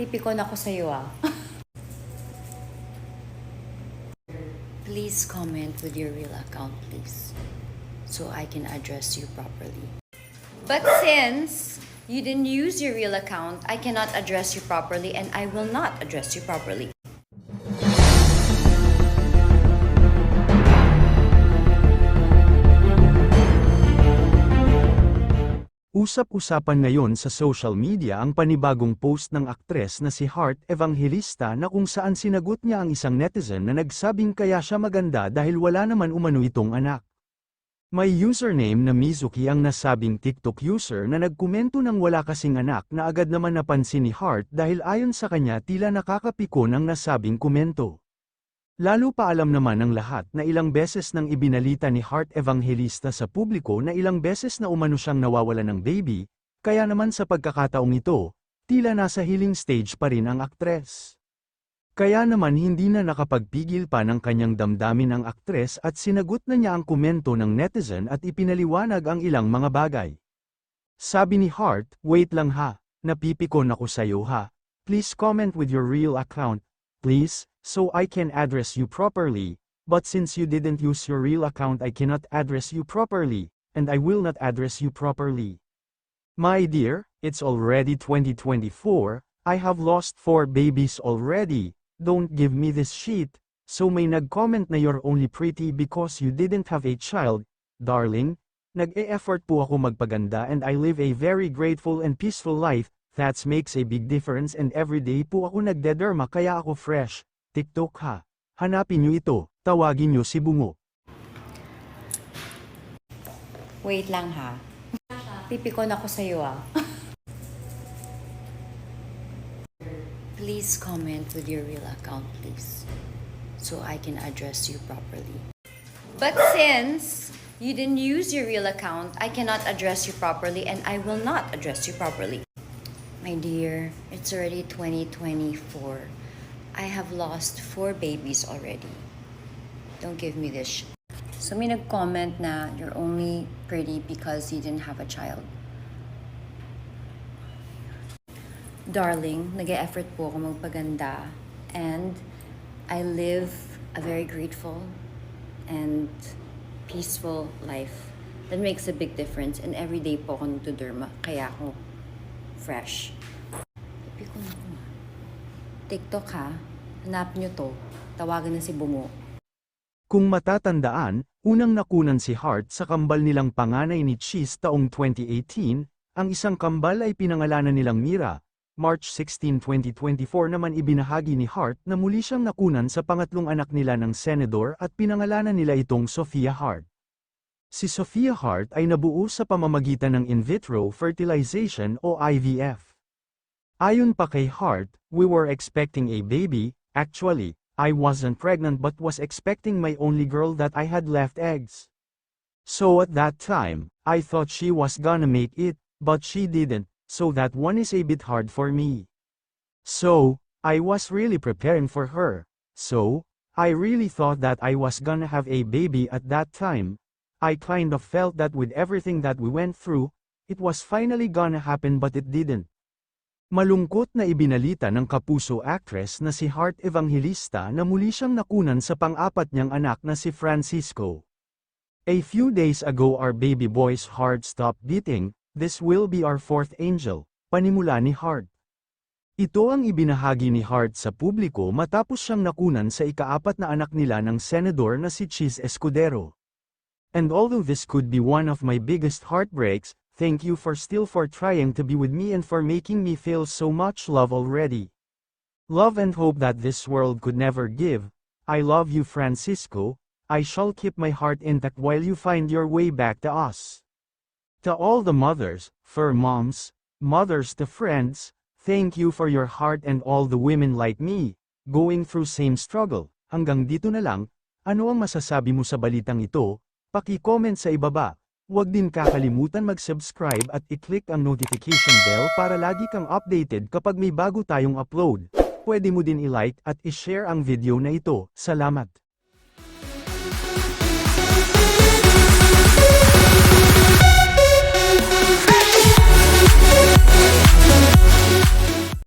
Pipikon ako sa'yo ah. Please comment with your real account, please. So I can address you properly. But since you didn't use your real account, I cannot address you properly and I will not address you properly. Usap-usapan ngayon sa social media ang panibagong post ng aktres na si Heart Evangelista na kung saan sinagot niya ang isang netizen na nagsabing kaya siya maganda dahil wala naman umano itong anak. May username na Mizuki ang nasabing TikTok user na nagkomento ng wala kasing anak na agad naman napansin ni Heart dahil ayon sa kanya tila nakakapiko ng nasabing komento. Lalo pa alam naman ng lahat na ilang beses nang ibinalita ni Heart Evangelista sa publiko na ilang beses na umano siyang nawawala ng baby, kaya naman sa pagkakataong ito, tila nasa healing stage pa rin ang aktres. Kaya naman hindi na nakapagpigil pa ng kanyang damdamin ang aktres at sinagot na niya ang komento ng netizen at ipinaliwanag ang ilang mga bagay. Sabi ni Hart, wait lang ha, napipikon ako sa'yo ha. Please comment with your real account, please, so I can address you properly, but since you didn't use your real account I cannot address you properly, and I will not address you properly. My dear, it's already 2024, I have lost 4 babies already, don't give me this shit, so may nag-comment na you're only pretty because you didn't have a child, darling, nag-e-effort po ako magpaganda and I live a very grateful and peaceful life, that makes a big difference and everyday po ako nagdederma kaya ako fresh, TikTok ha. Hanapin nyo ito, tawagin nyo si Bungo. Wait lang ha. Pipikon ako sa'yo ah. Please comment with your real account, please. So I can address you properly. But since you didn't use your real account, I cannot address you properly and I will not address you properly. My dear, it's already 2024. I have lost four babies already. Don't give me this sh- So may nag-comment na you're only pretty because you didn't have a child. Darling, nag effort po ako magpaganda and I live a very grateful and peaceful life. That makes a big difference and every day po ako nagtuderma kaya ako fresh. Pipi ko na ma. TikTok ha, hanap nyo to. Tawagan na si Bungo. Kung matatandaan, unang nakunan si Hart sa kambal nilang panganay ni Cheese taong 2018, ang isang kambal ay pinangalanan nilang Mira. March 16, 2024 naman ibinahagi ni Hart na muli siyang nakunan sa pangatlong anak nila ng senador at pinangalanan nila itong Sophia Hart. Si Sophia Hart ay nabuo sa pamamagitan ng in vitro fertilization o IVF. Ayon pa kay Hart, we were expecting a baby, actually, I wasn't pregnant but was expecting my only girl that I had left eggs. So at that time, I thought she was gonna make it, but she didn't, so that one is a bit hard for me. So, I was really preparing for her. So, I really thought that I was gonna have a baby at that time. I kind of felt that with everything that we went through, it was finally gonna happen but it didn't. Malungkot na ibinalita ng kapuso actress na si Heart Evangelista na muli siyang nakunan sa pang-apat niyang anak na si Francisco. A few days ago our baby boy's heart stopped beating, this will be our fourth angel, panimula ni Heart. Ito ang ibinahagi ni Hart sa publiko matapos siyang nakunan sa ikaapat na anak nila ng senador na si Cheese Escudero. And although this could be one of my biggest heartbreaks, thank you for still for trying to be with me and for making me feel so much love already. Love and hope that this world could never give. I love you Francisco, I shall keep my heart intact while you find your way back to us. To all the mothers, fur moms, mothers to friends, thank you for your heart and all the women like me, going through same struggle. Hanggang dito na lang, ano ang masasabi mo sa balitang ito? Paki-comment sa ibaba. Huwag din kakalimutan mag-subscribe at i-click ang notification bell para lagi kang updated kapag may bago tayong upload. Pwede mo din i-like at i-share ang video na ito. Salamat!